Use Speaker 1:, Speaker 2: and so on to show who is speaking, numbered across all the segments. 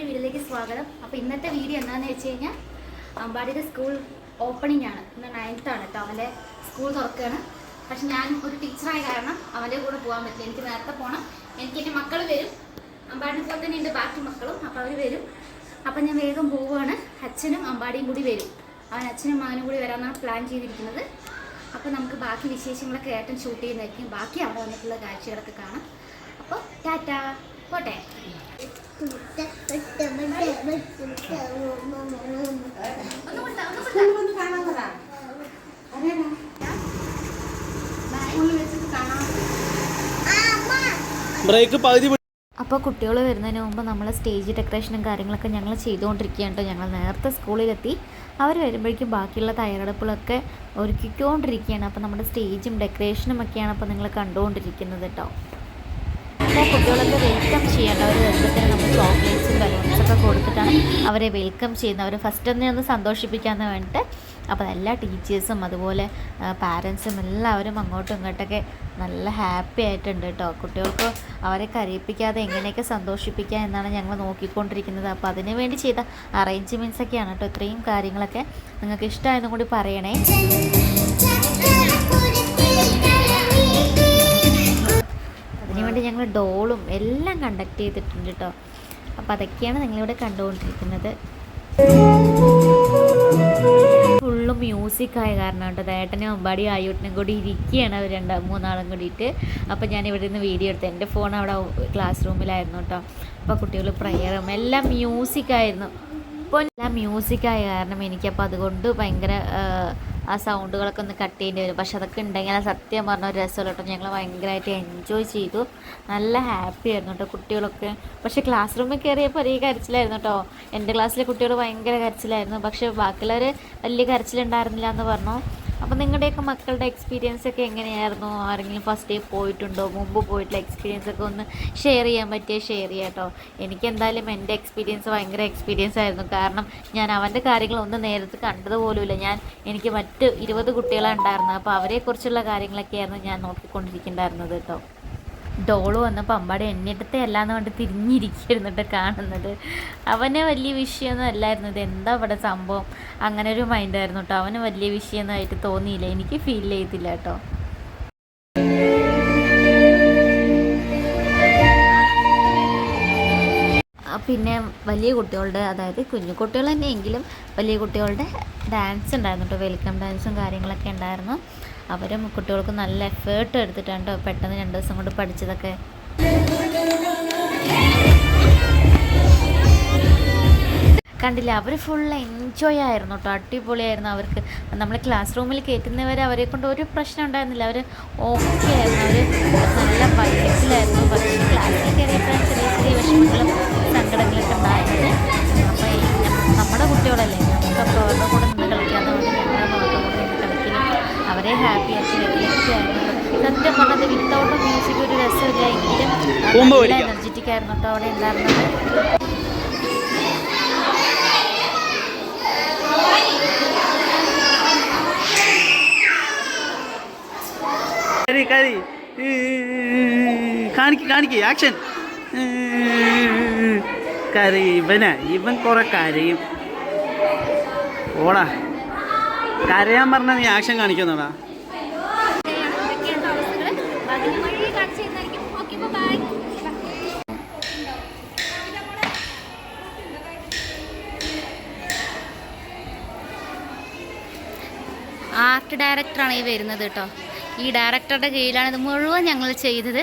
Speaker 1: പുതിയൊരു വീഡിയോയിലേക്ക് സ്വാഗതം. അപ്പോൾ ഇന്നത്തെ വീഡിയോ എന്താണെന്ന് വെച്ച് കഴിഞ്ഞാൽ അമ്പാടിയുടെ സ്കൂൾ ഓപ്പണിംഗ് ആണ്. ഇന്ന് നയൻത്ത് ആണ് കേട്ടോ അവന്റെ സ്കൂൾ തുറക്കുകയാണ് പക്ഷെ ഞാൻ ഒരു ടീച്ചറായ കാരണം അവന്റെ കൂടെ പോകാൻ പറ്റില്ല. എനിക്ക് നേരത്തെ പോകണം എനിക്ക് എന്റെ മക്കൾ വരും. അമ്പാടിനെ പോലെ തന്നെ എന്റെ ബാക്കി മക്കളും. അപ്പോൾ അവർ വരും. അപ്പം ഞാൻ വേഗം പോവുകയാണ് അച്ഛനും അമ്പാടിയും കൂടി വരും. അവൻ അച്ഛനും മകനും കൂടി വരാമെന്നാണ് പ്ലാൻ ചെയ്തിരിക്കുന്നത്. അപ്പോൾ നമുക്ക് ബാക്കി വിശേഷങ്ങളൊക്കെ ഏട്ടൻ ഷൂട്ട് ചെയ്യുന്നതായിരിക്കും. ബാക്കി അവിടെ വന്നിട്ടുള്ള കാഴ്ചകളൊക്കെ കാണാം. അപ്പോൾ ടാറ്റ. പോട്ടെ.
Speaker 2: ബ്രേക്ക്
Speaker 3: അപ്പോൾ കുട്ടികൾ വരുന്നതിന് മുമ്പ് നമ്മൾ സ്റ്റേജ് ഡെക്കറേഷനും കാര്യങ്ങളൊക്കെ ഞങ്ങൾ ചെയ്തുകൊണ്ടിരിക്കുകയാണ് കേട്ടോ. ഞങ്ങൾ നേരത്തെ സ്കൂളിലെത്തി. അവർ വരുമ്പോഴേക്കും ബാക്കിയുള്ള തയ്യാറെടുപ്പുകളൊക്കെ ഒരുക്കിക്കൊണ്ടിരിക്കുകയാണ്. അപ്പോൾ നമ്മുടെ സ്റ്റേജും ഡെക്കറേഷനും ഒക്കെയാണ് അപ്പോൾ നിങ്ങൾ കണ്ടുകൊണ്ടിരിക്കുന്നത് കേട്ടോ. അപ്പോൾ കുട്ടികളൊക്കെ വെൽക്കം ചെയ്യേണ്ട ഒരു വരുമ്പോഴത്തേനും നമ്മൾ ചോക്ലേറ്റ്സും ബലൂൺസൊക്കെ കൊടുത്തിട്ടാണ് അവരെ വെൽക്കം ചെയ്യുന്നത്. അവർ ഫസ്റ്റ് ഒന്ന് ഒന്ന് സന്തോഷിപ്പിക്കാമെന്ന് വേണ്ടിയിട്ട് അപ്പോൾ എല്ലാ ടീച്ചേഴ്സും അതുപോലെ പാരൻസും എല്ലാവരും അങ്ങോട്ടും ഇങ്ങോട്ടൊക്കെ നല്ല ഹാപ്പി ആയിട്ടുണ്ട് കേട്ടോ. കുട്ടികൾക്ക് അവരെ കരയിപ്പിക്കാതെ എങ്ങനെയൊക്കെ സന്തോഷിപ്പിക്കുക എന്നാണ് ഞങ്ങൾ നോക്കിക്കൊണ്ടിരിക്കുന്നത്. അപ്പോൾ അതിനു വേണ്ടി ചെയ്ത അറേഞ്ച്മെന്റ്സ് ഒക്കെയാണ് കേട്ടോ. ഇത്രയും കാര്യങ്ങളൊക്കെ നിങ്ങൾക്ക് ഇഷ്ടമായെന്നും കൂടി പറയണേ. ഡോളും എല്ലാം കണ്ടക്ട് ചെയ്തിട്ടുണ്ട് കേട്ടോ അപ്പോൾ അതൊക്കെയാണ് നിങ്ങളിവിടെ കണ്ടുകൊണ്ടിരിക്കുന്നത്. ഫുള്ള് മ്യൂസിക് ആയ കാരണം കേട്ടോ ഏട്ടനും അമ്പാടി ആയൂട്ടനും കൂടി ഇരിക്കുകയാണ് അവർ രണ്ട് മൂന്നാളും കൂടിയിട്ട്. അപ്പോൾ ഞാൻ ഇവിടെ നിന്ന് വീഡിയോ എടുത്തു. എന്റെ ഫോൺ അവിടെ ക്ലാസ് റൂമിലായിരുന്നു കേട്ടോ അപ്പോൾ കുട്ടികൾ പ്രയറും എല്ലാം മ്യൂസിക്കായിരുന്നു അപ്പോൾ എല്ലാം മ്യൂസിക്കായ കാരണം എനിക്കപ്പോൾ അതുകൊണ്ട് ഭയങ്കര ആ, സൗണ്ടുകളൊക്കെ ഒന്ന് കട്ട് ചെയ്യേണ്ടി വരും. പക്ഷെ അതൊക്കെ ഉണ്ടെങ്കിൽ ആ സത്യം പറഞ്ഞ ഒരു രസമല്ല കേട്ടോ ഞങ്ങൾ ഭയങ്കരമായിട്ട് എൻജോയ് ചെയ്തു. നല്ല ഹാപ്പി ആയിരുന്നു കേട്ടോ കുട്ടികളൊക്കെ. പക്ഷേ ക്ലാസ് റൂമിൽ കയറിയപ്പോൾ ഒരേ കരച്ചിലായിരുന്നു കേട്ടോ എന്റെ ക്ലാസ്സിലെ കുട്ടികൾ ഭയങ്കര കരച്ചിലായിരുന്നു. പക്ഷേ ബാക്കിയുള്ളവർ വലിയ കരച്ചിലുണ്ടായിരുന്നില്ല എന്ന് പറഞ്ഞു. അപ്പോൾ നിങ്ങളുടെയൊക്കെ മക്കളുടെ എക്സ്പീരിയൻസ് ഒക്കെ എങ്ങനെയായിരുന്നു? ആരെങ്കിലും ഫസ്റ്റ് ഡേ പോയിട്ടുണ്ടോ? മുമ്പ് പോയിട്ടുള്ള എക്സ്പീരിയൻസ് ഒക്കെ ഒന്ന് ഷെയർ ചെയ്യാൻ പറ്റിയ ഷെയർ ചെയ്യാം കേട്ടോ എനിക്ക് എന്തായാലും എന്റെ എക്സ്പീരിയൻസ് ഭയങ്കര എക്സ്പീരിയൻസ് ആയിരുന്നു. കാരണം ഞാൻ അവന്റെ കാര്യങ്ങളൊന്നും നേരത്തെ കണ്ടതുപോലുമില്ല ഞാൻ എനിക്ക് മറ്റ് ഇരുപത് കുട്ടികളാണ് ഉണ്ടായിരുന്നത്. അപ്പോൾ അവരെക്കുറിച്ചുള്ള കാര്യങ്ങളൊക്കെയായിരുന്നു ഞാൻ നോക്കിക്കൊണ്ടിരിക്കുന്നുണ്ടായിരുന്നത് കേട്ടോ ഡോൾ വന്നപ്പോൾ അമ്പാടി എന്നെടുത്തേ അല്ലാന്ന് കൊണ്ട് തിരിഞ്ഞിരിക്കുന്നുണ്ട് കാണുന്നത്. അവന് വലിയ വിഷയമൊന്നും അല്ലായിരുന്നു. ഇത് എന്താ ഇവിടെ സംഭവം? അങ്ങനെ ഒരു മൈൻഡായിരുന്നു കേട്ടോ അവന് വലിയ വിഷയമൊന്നും ആയിട്ട് തോന്നിയില്ല. എനിക്ക് ഫീൽ ചെയ്തില്ല കേട്ടോ പിന്നെ വലിയ കുട്ടികളുടെ അതായത് കുഞ്ഞു കുട്ടികൾ തന്നെയെങ്കിലും വലിയ കുട്ടികളുടെ ഡാൻസ് ഉണ്ടായിരുന്നു കേട്ടോ വെൽക്കം ഡാൻസും കാര്യങ്ങളൊക്കെ ഉണ്ടായിരുന്നു. അവരും കുട്ടികൾക്ക് നല്ല എഫേർട്ട് എടുത്തിട്ടാണ് കേട്ടോ പെട്ടെന്ന് രണ്ട് ദിവസം കൊണ്ട് പഠിച്ചതൊക്കെ. കണ്ടില്ല. അവർ ഫുൾ എൻജോയ് ആയിരുന്നു കേട്ടോ അടിപൊളിയായിരുന്നു അവർക്ക്. നമ്മൾ ക്ലാസ് റൂമിൽ കയറ്റുന്നവരെ അവരെ കൊണ്ട് ഒരു പ്രശ്നം ഉണ്ടായിരുന്നില്ല. അവർ ഓക്കെ ആയിരുന്നു. അവർ നല്ല വൈബിലായിരുന്നു പക്ഷേ ക്ലാസ്സിൽ കയറിയപ്പോഴാണ് ചെറിയ ചെറിയ വിഷമങ്ങളും സങ്കടങ്ങളൊക്കെ ഉണ്ടായിരുന്നത് അപ്പോൾ നമ്മുടെ കുട്ടികളല്ലേ? നമുക്കപ്പോൾ അവരുടെ കൂടെ നിന്ന് കളിക്കാതെ കൊണ്ട് ഞങ്ങളുടെ അവരുടെ കൂടെ നിന്ന് കളിക്കലും അവരെ ഹാപ്പി ആക്കി ആയിരുന്നു. സത്യം പറഞ്ഞത് വിത്തൗട്ട് മ്യൂസിക് ഒരു രസമില്ല. എങ്കിലും എനർജറ്റിക് ആയിരുന്നു കേട്ടോ അവിടെ ഉണ്ടായിരുന്നത്.
Speaker 2: കാണിക്ക് കാണിക്ക് ആക്ഷൻ കറി ഇവനാ ഇവൻ കുറെ കരയും. ഓടാ. കരയാൻ പറഞ്ഞ നീ ആക്ഷൻ
Speaker 1: കാണിക്കുന്നതാ ആർട്ട് ഡയറക്ടറാണ് ഈ വരുന്നത് കേട്ടോ. ഈ ഡയറക്ടറുടെ കീഴിലാണ് ഇത് മുഴുവൻ ഞങ്ങൾ ചെയ്തത്.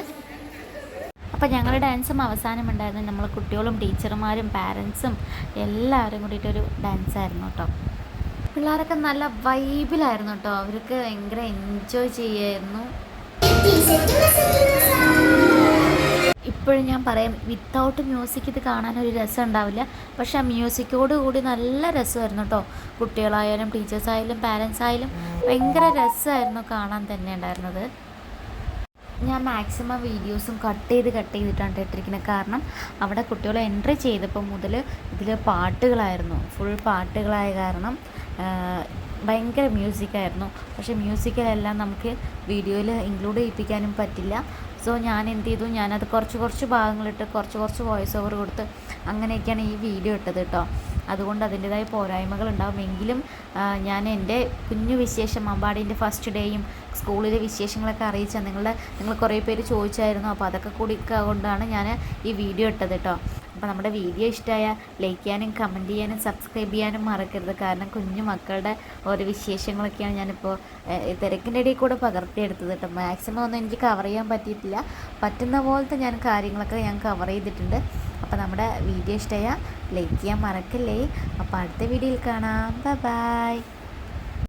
Speaker 3: അപ്പോൾ ഞങ്ങളുടെ ഡാൻസും അവസാനം ഉണ്ടായിരുന്നു നമ്മൾ കുട്ടികളും ടീച്ചർമാരും പാരൻസും എല്ലാവരും കൂടിയിട്ടൊരു ഡാൻസ് ആയിരുന്നു കേട്ടോ. പിള്ളേരൊക്കെ നല്ല വൈബിലായിരുന്നു കേട്ടോ. അവർക്ക് ഭയങ്കര എൻജോയ് ചെയ്യായിരുന്നു. ഇപ്പോഴും ഞാൻ പറയാം വിത്തൗട്ട് മ്യൂസിക് ഇത് കാണാൻ ഒരു രസം ഉണ്ടാവില്ല. പക്ഷെ ആ മ്യൂസിക്കോട് കൂടി നല്ല രസമായിരുന്നു കേട്ടോ കുട്ടികളായാലും ടീച്ചേഴ്സായാലും പാരൻസ് ആയാലും ഭയങ്കര രസമായിരുന്നു കാണാൻ തന്നെ ഉണ്ടായിരുന്നത്. ഞാൻ മാക്സിമം വീഡിയോസും കട്ട് ചെയ്ത് കട്ട് ചെയ്തിട്ടാണ് ഇട്ടിരിക്കുന്നത്. കാരണം അവിടെ കുട്ടികളെ എൻട്രി ചെയ്തപ്പോൾ മുതൽ ഇതിൽ പാട്ടുകളായിരുന്നു. ഫുൾ പാട്ടുകളായ കാരണം ഭയങ്കര മ്യൂസിക്കായിരുന്നു പക്ഷേ മ്യൂസിക്കിലെല്ലാം നമുക്ക് വീഡിയോയിൽ ഇൻക്ലൂഡ് ചെയ്യിപ്പിക്കാനും പറ്റില്ല. സോ ഞാൻ എന്ത് ചെയ്തു ഞാനത് കുറച്ച് കുറച്ച് ഭാഗങ്ങളിട്ട് കുറച്ച് കുറച്ച് വോയിസ് ഓവർ കൊടുത്ത് അങ്ങനെയൊക്കെയാണ് ഈ വീഡിയോ ഇട്ടത് കേട്ടോ അതുകൊണ്ട് അതിന്റെതായ പോരായ്മകൾ ഉണ്ടാവും എങ്കിലും ഞാൻ എന്റെ കുഞ്ഞു വിശേഷം അമ്പാടിന്റെ ഫസ്റ്റ് ഡേയും സ്കൂളിലെ വിശേഷങ്ങളൊക്കെ അറിയിച്ച നിങ്ങളുടെ നിങ്ങൾ കുറേ പേര് ചോദിച്ചായിരുന്നു. അപ്പോൾ അതൊക്കെ കൂടി കൊണ്ടാണ് ഞാൻ ഈ വീഡിയോ ഇട്ടത് കേട്ടോ അപ്പോൾ നമ്മുടെ വീഡിയോ ഇഷ്ടമായ ലൈക്ക് ചെയ്യാനും കമന്റ് ചെയ്യാനും സബ്സ്ക്രൈബ് ചെയ്യാനും മറക്കരുത്. കാരണം കുഞ്ഞു മക്കളുടെ ഓരോ വിശേഷങ്ങളൊക്കെയാണ് ഞാനിപ്പോൾ തിരക്കിന്റെ ഇടയിൽ കൂടെ പകർത്തിയെടുത്തത് കേട്ടോ. മാക്സിമം ഒന്നും എനിക്ക് കവർ ചെയ്യാൻ പറ്റിയിട്ടില്ല. പറ്റുന്ന പോലത്തെ ഞാൻ കാര്യങ്ങളൊക്കെ ഞാൻ കവർ ചെയ്തിട്ടുണ്ട്. അപ്പോൾ നമ്മുടെ വീഡിയോ ഇഷ്ടമായ ലൈക്ക് ചെയ്യാൻ മറക്കല്ലേ? അപ്പോൾ അടുത്ത വീഡിയോയിൽ കാണാം. ബൈ